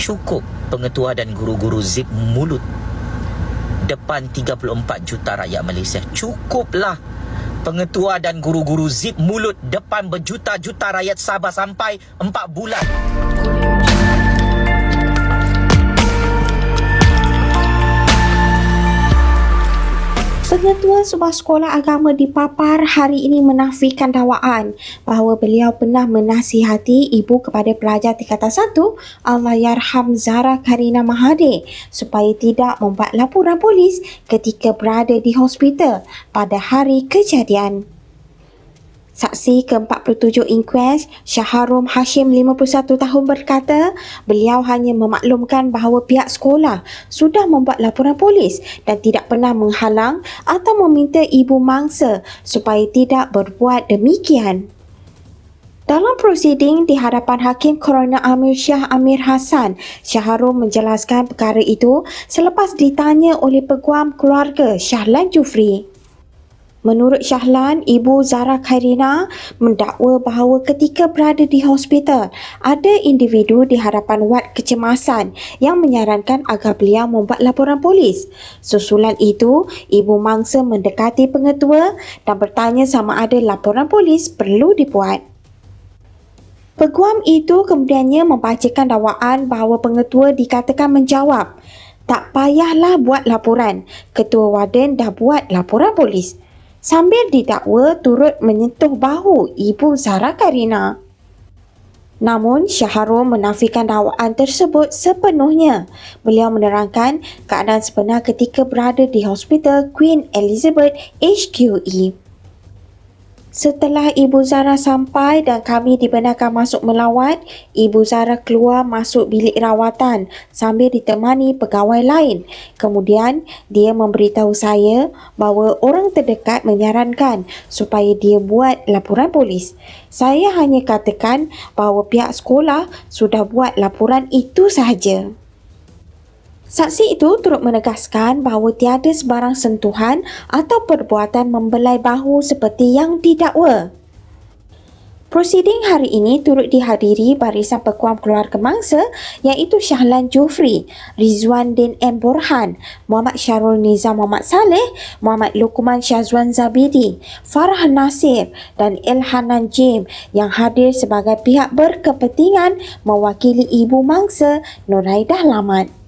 Cukup pengetua dan guru-guru zip mulut depan 34 juta rakyat Malaysia. Cukuplah pengetua dan guru-guru zip mulut depan berjuta-juta rakyat Sabah sampai 4 bulan. Pengetua sebuah sekolah agama di Papar hari ini menafikan dakwaan bahawa beliau pernah menasihati ibu kepada pelajar tingkatan 1 Allahyarham Zara Karina Mahathir supaya tidak membuat laporan polis ketika berada di hospital pada hari kejadian. Saksi ke-47 inkues Syaharum Hashim 51 tahun berkata beliau hanya memaklumkan bahawa pihak sekolah sudah membuat laporan polis dan tidak pernah menghalang atau meminta ibu mangsa supaya tidak berbuat demikian. Dalam prosiding di hadapan Hakim Coroner Amir Shah Amir Hassan, Syaharum menjelaskan perkara itu selepas ditanya oleh peguam keluarga Syahlan Jufri. Menurut Syahlan, ibu Zara Khairina mendakwa bahawa ketika berada di hospital, ada individu di hadapan wad kecemasan yang menyarankan agar beliau membuat laporan polis. Susulan itu, ibu mangsa mendekati pengetua dan bertanya sama ada laporan polis perlu dibuat. Peguam itu kemudiannya membacakan dakwaan bahawa pengetua dikatakan menjawab, tak payahlah buat laporan, ketua warden dah buat laporan polis sambil didakwa turut menyentuh bahu ibu Zara Karina. Namun Syahrul menafikan dakwaan tersebut sepenuhnya. Beliau menerangkan keadaan sebenar ketika berada di Hospital Queen Elizabeth HQE. Setelah Ibu Zara sampai dan kami dibenarkan masuk melawat, Ibu Zara keluar masuk bilik rawatan sambil ditemani pegawai lain. Kemudian, dia memberitahu saya bahawa orang terdekat menyarankan supaya dia buat laporan polis. Saya hanya katakan bahawa pihak sekolah sudah buat laporan itu sahaja. Saksi itu turut menegaskan bahawa tiada sebarang sentuhan atau perbuatan membelai bahu seperti yang didakwa. Prosiding hari ini turut dihadiri barisan peguam keluarga mangsa iaitu Syahlan Jufri, Rizwan Din M. Borhan, Muhammad Syarul Nizam Muhammad Saleh, Muhammad Lukman Syazwan Zabidi, Farah Nasir dan Ilhanan Jim yang hadir sebagai pihak berkepentingan mewakili ibu mangsa Nuraidah Lamat.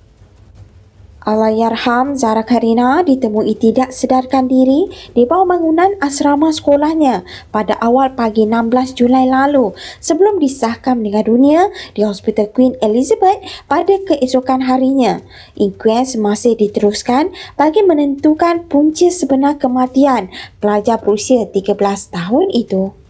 Allahyarham Zara Karina ditemui tidak sedarkan diri di bawah bangunan asrama sekolahnya pada awal pagi 16 Julai lalu sebelum disahkan meninggal dunia di Hospital Queen Elizabeth pada keesokan harinya. Inkues masih diteruskan bagi menentukan punca sebenar kematian pelajar berusia 13 tahun itu.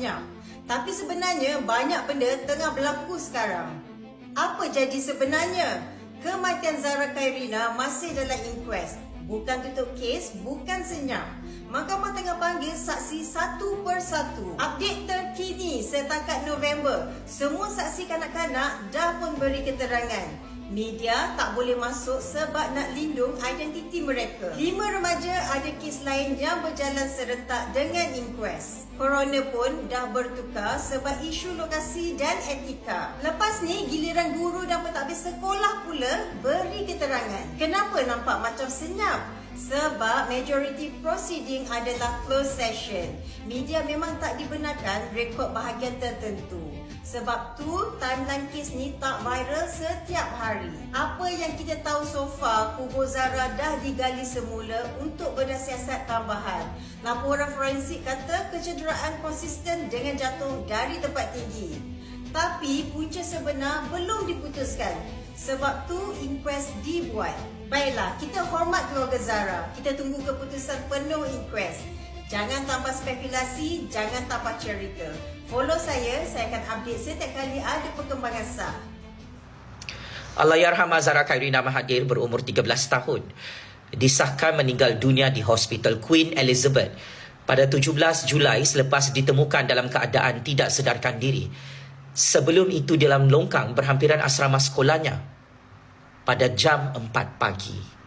Senyap. Tapi sebenarnya banyak benda tengah berlaku sekarang. Apa jadi sebenarnya? Kematian Zara Khairina masih dalam inquest. Bukan tutup kes, bukan senyap. Mahkamah tengah panggil saksi satu per satu. Update terkini setakat November. Semua saksi kanak-kanak dah pun beri keterangan. Media tak boleh masuk sebab nak lindung identiti mereka. Lima remaja ada kes lain yang berjalan serentak dengan inquest. Coroner pun dah bertukar sebab isu lokasi dan etika. Lepas ni giliran guru dan pentadbir sekolah pula beri keterangan. Kenapa nampak macam senyap? Sebab majority proceeding adalah closed session. Media memang tak dibenarkan rekod bahagian tertentu. Sebab tu timeline kes ni tak viral setiap hari. Apa yang kita tahu so far, kubur Zara dah digali semula untuk berdasiasat tambahan. Laporan forensik kata kecederaan konsisten dengan jatuh dari tempat tinggi. Tapi punca sebenar belum diputuskan. Sebab tu inquest dibuat. Baiklah, kita hormat keluarga Zara. Kita tunggu keputusan penuh inquest. Jangan tambah spekulasi, jangan tambah cerita. Follow saya, saya akan update setiap kali ada perkembangan sah. Allahyarham Zara Khairina Mahathir berumur 13 tahun disahkan meninggal dunia di Hospital Queen Elizabeth pada 17 Julai selepas ditemukan dalam keadaan tidak sedarkan diri. Sebelum itu dalam longkang berhampiran asrama sekolahnya pada jam 4 pagi.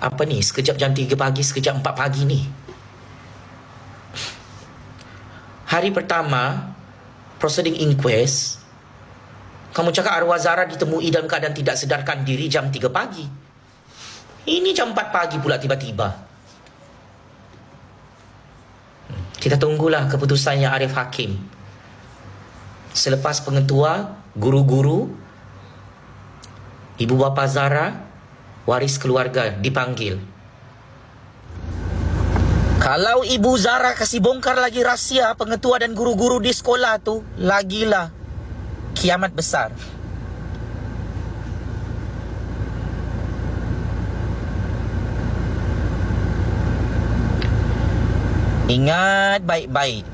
Apa ni? Sekejap jam 3 pagi sekejap 4 pagi ni. Hari pertama proceeding inquest kamu cakap arwah Zara ditemui dalam keadaan tidak sedarkan diri jam 3 pagi. Ini jam 4 pagi pula tiba-tiba. Hmm, kita tunggulah keputusannya Arif Hakim. Selepas pengetua guru-guru ibu bapa Zara waris keluarga dipanggil. Kalau ibu Zara kasih bongkar lagi rahsia pengetua dan guru-guru di sekolah tu lagilah kiamat besar. Ingat baik-baik.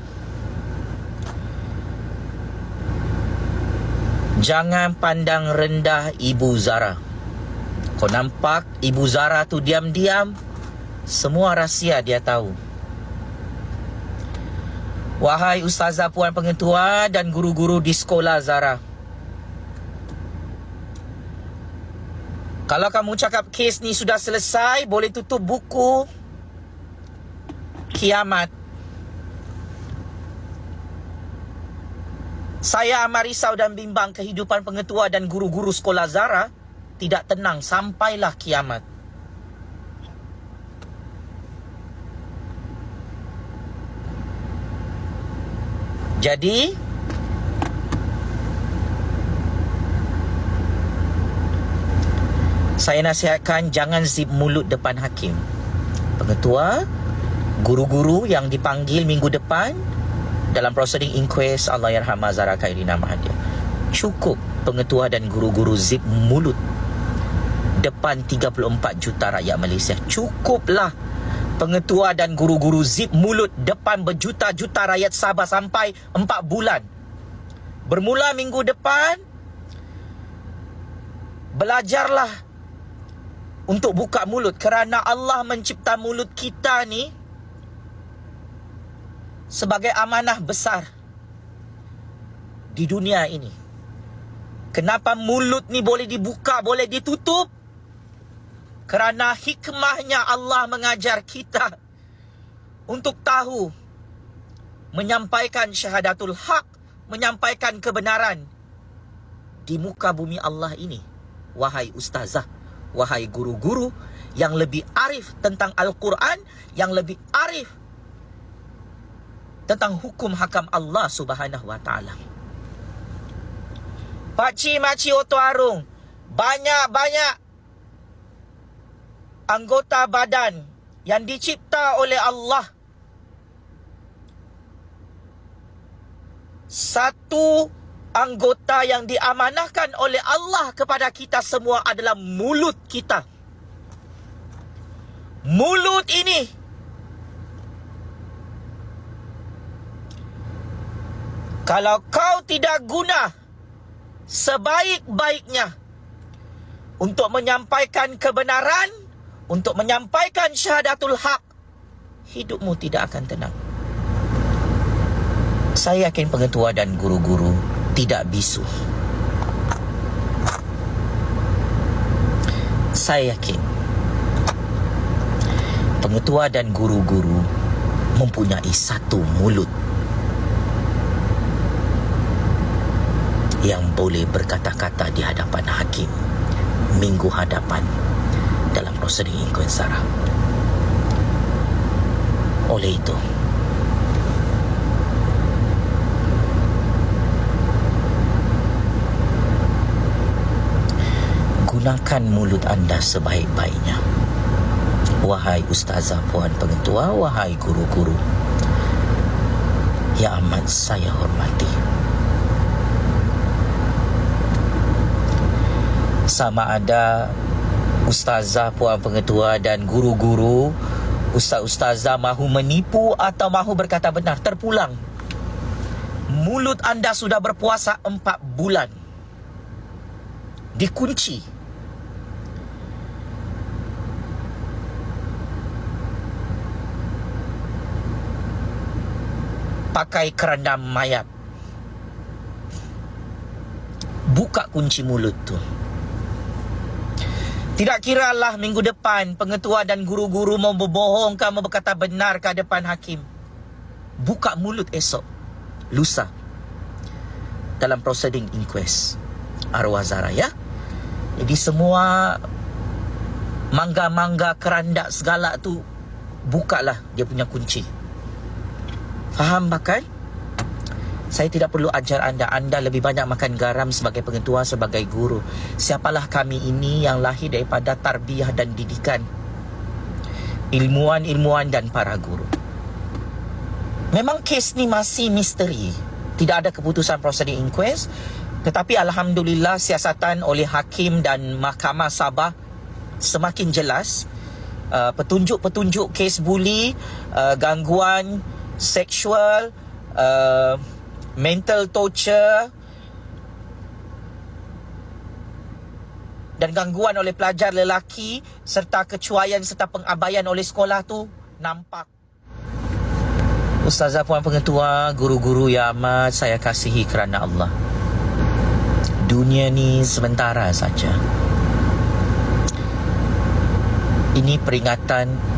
Jangan pandang rendah Ibu Zara. Kau nampak Ibu Zara tu diam-diam, semua rahsia dia tahu. Wahai ustazah puan pengetua dan guru-guru di sekolah Zara. Kalau kamu cakap kes ni sudah selesai, boleh tutup buku. Kiamat. Saya amat risau dan bimbang kehidupan pengetua dan guru-guru sekolah Zara tidak tenang sampailah kiamat. Jadi saya nasihatkan jangan zip mulut depan hakim. Pengetua, guru-guru yang dipanggil minggu depan dalam proceeding inquest Allahyarham Zara Khairina Mahathir. Cukup pengetua dan guru-guru zip mulut depan 34 juta rakyat Malaysia. Cukuplah pengetua dan guru-guru zip mulut depan berjuta-juta rakyat Sabah sampai 4 bulan. Bermula minggu depan belajarlah untuk buka mulut kerana Allah mencipta mulut kita ni sebagai amanah besar di dunia ini. Kenapa mulut ni boleh dibuka, boleh ditutup? Kerana hikmahnya Allah mengajar kita untuk tahu menyampaikan syahadatul haq, menyampaikan kebenaran di muka bumi Allah ini. Wahai ustazah, wahai guru-guru yang lebih arif tentang Al-Quran, yang lebih arif tentang hukum hakam Allah Subhanahu wa taala. Pak Cik Makcik Oto Arung, banyak-banyak anggota badan yang dicipta oleh Allah. Satu anggota yang diamanahkan oleh Allah kepada kita semua adalah mulut kita. Mulut ini Kalau kau tidak guna sebaik-baiknya untuk menyampaikan kebenaran, untuk menyampaikan syahadatul haq, hidupmu tidak akan tenang. Saya yakin pengetua dan guru-guru tidak bisu. Saya yakin pengetua dan guru-guru mempunyai satu mulut yang boleh berkata-kata di hadapan hakim minggu hadapan dalam prosedur inkuens Sarah. Oleh itu, gunakan mulut anda sebaik-baiknya. Wahai ustazah puan pengetua, wahai guru-guru yang amat saya hormati. sama ada ustazah puan pengetua dan guru-guru ustaz-ustazah mahu menipu atau mahu berkata benar terpulang. Mulut anda sudah berpuasa empat bulan. Dikunci. Pakai kerendam mayat. Buka kunci mulut tu Tidak kiralah minggu depan pengetua dan guru-guru mau berbohong ke mau berkata benar ke depan hakim. Buka mulut esok. Lusa. Dalam proceeding inquest. Arwah Zara ya. Jadi semua mangga-mangga kerandak segala tu bukalah dia punya kunci. Faham bahkan? Saya tidak perlu ajar anda. Anda lebih banyak makan garam sebagai pengetua Sebagai guru. Siapalah kami ini yang lahir daripada tarbiyah dan didikan. Ilmuwan-ilmuwan dan para guru. Memang kes ni masih misteri. Tidak ada keputusan proceeding inquest. Tetapi Alhamdulillah siasatan oleh Hakim dan Mahkamah Sabah Semakin jelas. Uh, Petunjuk-petunjuk kes buli uh, Gangguan seksual uh, mental torture dan gangguan oleh pelajar lelaki serta kecuaian serta pengabaian oleh sekolah tu nampak. Ustazah puan pengetua, guru-guru yang amat saya kasihi kerana Allah. Dunia ni sementara saja. Ini peringatan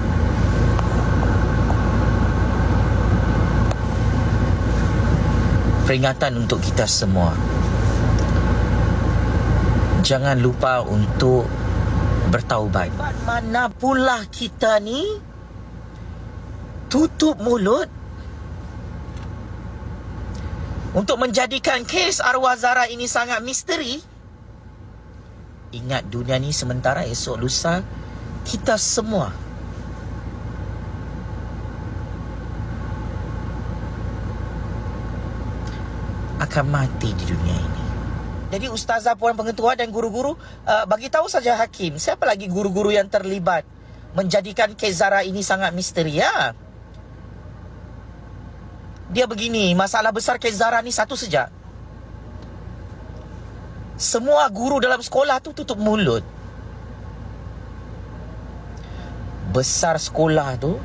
peringatan untuk kita semua. Jangan lupa untuk bertaubat. Mana pula kita ni tutup mulut untuk menjadikan kes arwah Zara ini sangat misteri. Ingat dunia ni sementara esok lusa kita semua akan mati di dunia ini. Jadi ustazah puan pengetua dan guru-guru uh, bagi tahu saja hakim siapa lagi guru-guru yang terlibat menjadikan kes Zara ini sangat misteri ya. Dia begini, masalah besar kes Zara ni satu saja. Semua guru dalam sekolah tu tutup mulut. Besar sekolah tu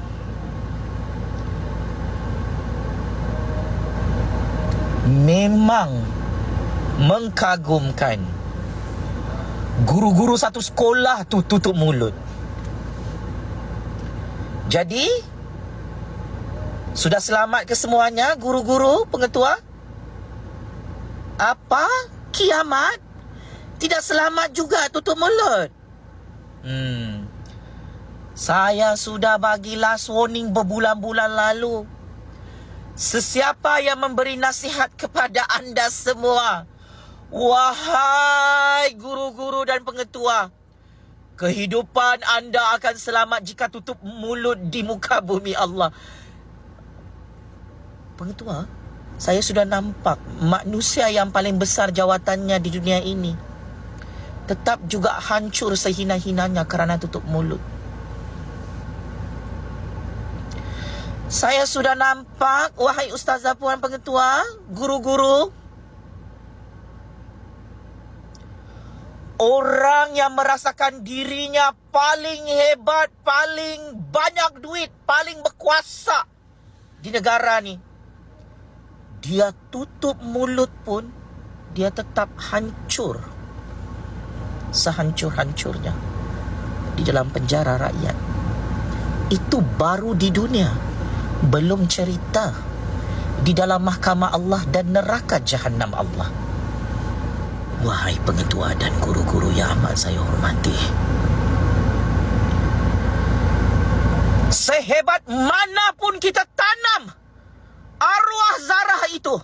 memang mengkagumkan guru-guru satu sekolah tu tutup mulut. Jadi sudah selamat ke semuanya guru-guru pengetua? Apa? Kiamat? Tidak selamat juga tutup mulut. Hmm. Saya sudah bagi last warning berbulan-bulan lalu. Sesiapa yang memberi nasihat kepada anda semua Wahai guru-guru dan pengetua Kehidupan anda akan selamat jika tutup mulut di muka bumi Allah. Pengetua Saya sudah nampak manusia yang paling besar jawatannya di dunia ini. Tetap juga hancur sehina-hinanya kerana tutup mulut Saya sudah nampak wahai ustazah puan pengetua, guru-guru Orang yang merasakan dirinya paling hebat, paling banyak duit, paling berkuasa di negara ni. Dia tutup mulut pun, dia tetap hancur. Sehancur-hancurnya di dalam penjara rakyat. Itu baru di dunia belum cerita di dalam mahkamah Allah dan neraka jahanam Allah. Wahai pengetua dan guru-guru yang amat saya hormati. Sehebat manapun kita tanam arwah zarah itu.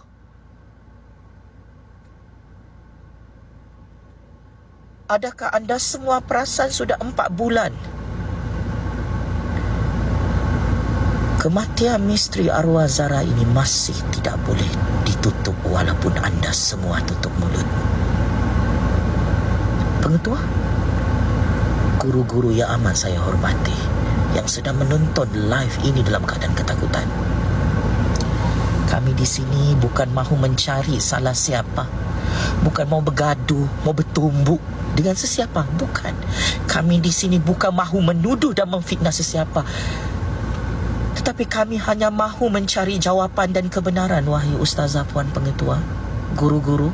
Adakah anda semua perasan sudah empat bulan Kematian misteri arwah Zara ini masih tidak boleh ditutup walaupun anda semua tutup mulut. Pengetua, guru-guru yang amat saya hormati yang sedang menonton live ini dalam keadaan ketakutan. Kami di sini bukan mahu mencari salah siapa. Bukan mau bergaduh, mau bertumbuk dengan sesiapa. Bukan. Kami di sini bukan mahu menuduh dan memfitnah sesiapa. Tetapi kami hanya mahu mencari jawapan dan kebenaran wahai ustazah puan pengetua, guru-guru,